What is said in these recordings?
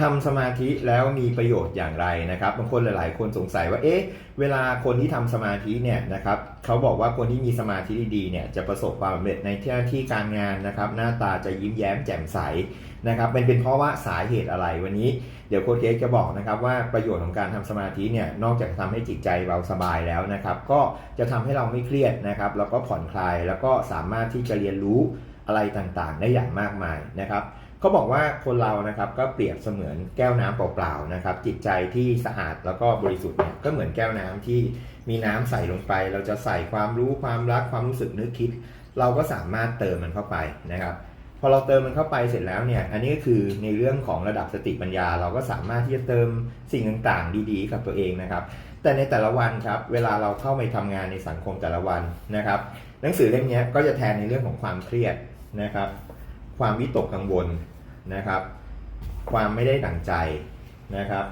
ทำสมาธิแล้วมีประโยชน์อย่างไรนะครับบางคนหลาย ๆ คนสงสัยว่าเอ๊ะเวลาคนที่ทำสมาธิเนี่ยนะครับเขาบอกว่าคนที่มีสมาธิดีๆเนี่ยจะประสบความสำเร็จในหน้าที่การงานนะครับ หน้าตาจะยิ้มแย้มแจ่มใสนะครับมันเป็นเพราะว่าสาเหตุอะไรวันนี้ เดี๋ยวโค้ชเค้กจะบอกนะครับว่าประโยชน์ของการทำสมาธิเนี่ยนอกจากทำให้จิตใจเราสบายแล้วนะครับก็จะทำให้เราไม่เครียดนะครับแล้วก็ผ่อนคลายแล้วก็สามารถที่จะเรียนรู้อะไรต่างๆ ได้อย่างมากมายนะครับเขาบอกว่าคนเรานะครับก็เปรียบเสมือนแก้วน้ำเปล่าๆนะครับจิตใจที่สะอาดแล้วก็บริสุทธิ์เนี่ยก็เหมือนแก้วน้ำที่มีน้ำใส่ลงไป เราจะใส่ความรู้ความรักความรู้สึกนึกคิด เราก็สามารถเติมมันเข้าไปนะครับพอเราเติมมันเข้าไปเสร็จแล้วเนี่ยอันนี้ก็คือในเรื่องของระดับสติปัญญา เราก็สามารถที่จะเติมสิ่งต่างๆ ดีๆ กับตัวเองนะครับ แต่ในแต่ละวันครับเวลาเราเข้าไปทำงานในสังคมแต่ละวันนะครับ หนังสือเล่มนี้ก็จะแทนในเรื่องของความเครียดนะครับ ความวิตกกังวลนะครับ ความไม่ได้ดั่งใจนะครับ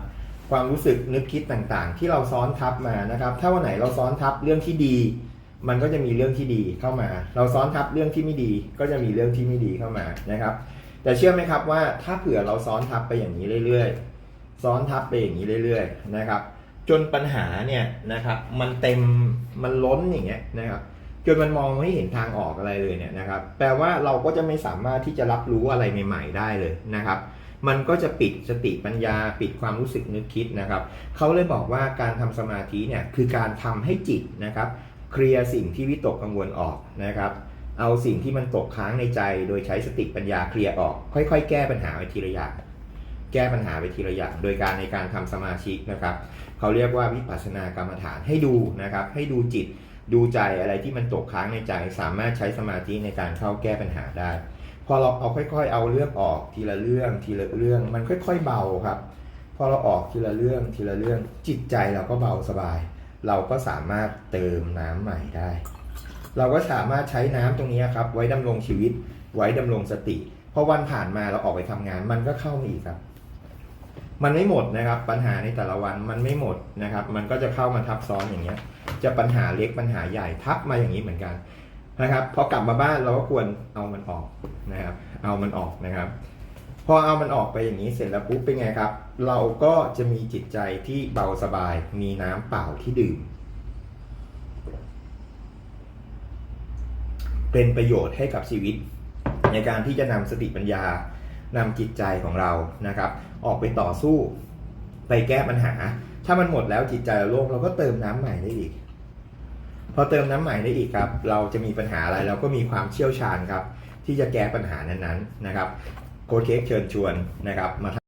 ความรู้สึกนึกคิดต่างๆ ที่เราซ้อนทับมานะครับ ถ้าวันไหนเราซ้อนทับเรื่องที่ดี มันก็จะมีเรื่องที่ดีเข้ามา เราซ้อนทับเรื่องที่ไม่ดี ก็จะมีเรื่องที่ไม่ดีเข้ามานะครับ แต่เชื่อไหมครับว่าถ้าเผื่อเราซ้อนทับไปอย่างนี้เรื่อยๆ ซ้อนทับไปอย่างนี้เรื่อยๆนะครับ จนปัญหาเนี่ยนะครับ มันเต็มมันล้นอย่างเงี้ยนะครับ จนมันมองไม่เห็นทางออกอะไรเลยเนี่ยนะครับ แปลว่าเราก็จะไม่สามารถที่จะรับรู้อะไรใหม่ ๆ ได้เลยนะครับ มันก็จะปิดสติปัญญาปิดความรู้สึกนึกคิดนะครับ เขาเลยบอกว่าการทำสมาธิเนี่ยคือการทำให้จิตนะครับ เคลียร์สิ่งที่วิตกกังวลออกนะครับ เอาสิ่งที่มันตกค้างในใจ โดยใช้สติปัญญาเคลียร์ออก ค่อย ๆ แก้ปัญหาไปทีละอย่างแก้ปัญหาไปทีละอย่างโดยการในการทำสมาธินะครับ เขาเรียกว่าวิปัสสนากรรมฐานให้ดูนะครับ ให้ดูจิต ดูใจอะไรที่มันตกค้างในใจ สามารถใช้สมาธิในการเข้าแก้ปัญหาได้ พอเราเอาค่อย ๆ เอาเรื่องออกทีละเรื่องทีละเรื่อง มันค่อย ๆ เบาครับ พอเราออกทีละเรื่องทีละเรื่อง จิตใจเราก็เบาสบาย เราก็สามารถเติมน้ำใหม่ได้ เราก็สามารถใช้น้ำตรงนี้ครับ ไว้ดำรงชีวิต ไว้ดำรงสติพอวันผ่านมาเราออกไปทำงาน มันก็เข้ามาอีกครับมันไม่หมดนะครับ ปัญหาในแต่ละวันมันไม่หมดนะครับ มันก็จะเข้ามาทับซ้อนอย่างเงี้ย จะปัญหาเล็กปัญหาใหญ่ทับมาอย่างนี้เหมือนกันนะครับพอกลับมาบ้านเราก็ควรเอามันออกนะครับ เอามันออกนะครับ พอเอามันออกไปอย่างนี้เสร็จแล้วปุ๊บเป็นไงครับ เราก็จะมีจิตใจที่เบาสบาย มีน้ำเปล่าที่ดื่ม เป็นประโยชน์ให้กับชีวิต ในการที่จะนำสติปัญญานำจิตใจของเรานะครับ ออกไปต่อสู้ไปแก้ปัญหา ถ้ามันหมดแล้วจิตใจเราโล่งเราก็เติมน้ำใหม่ได้อีก พอเติมน้ำใหม่ได้อีกครับ เราจะมีปัญหาอะไรเราก็มีความเชี่ยวชาญครับ ที่จะแก้ปัญหานั้นๆนะครับ โค้ดเค้กเชิญชวนนะครับมา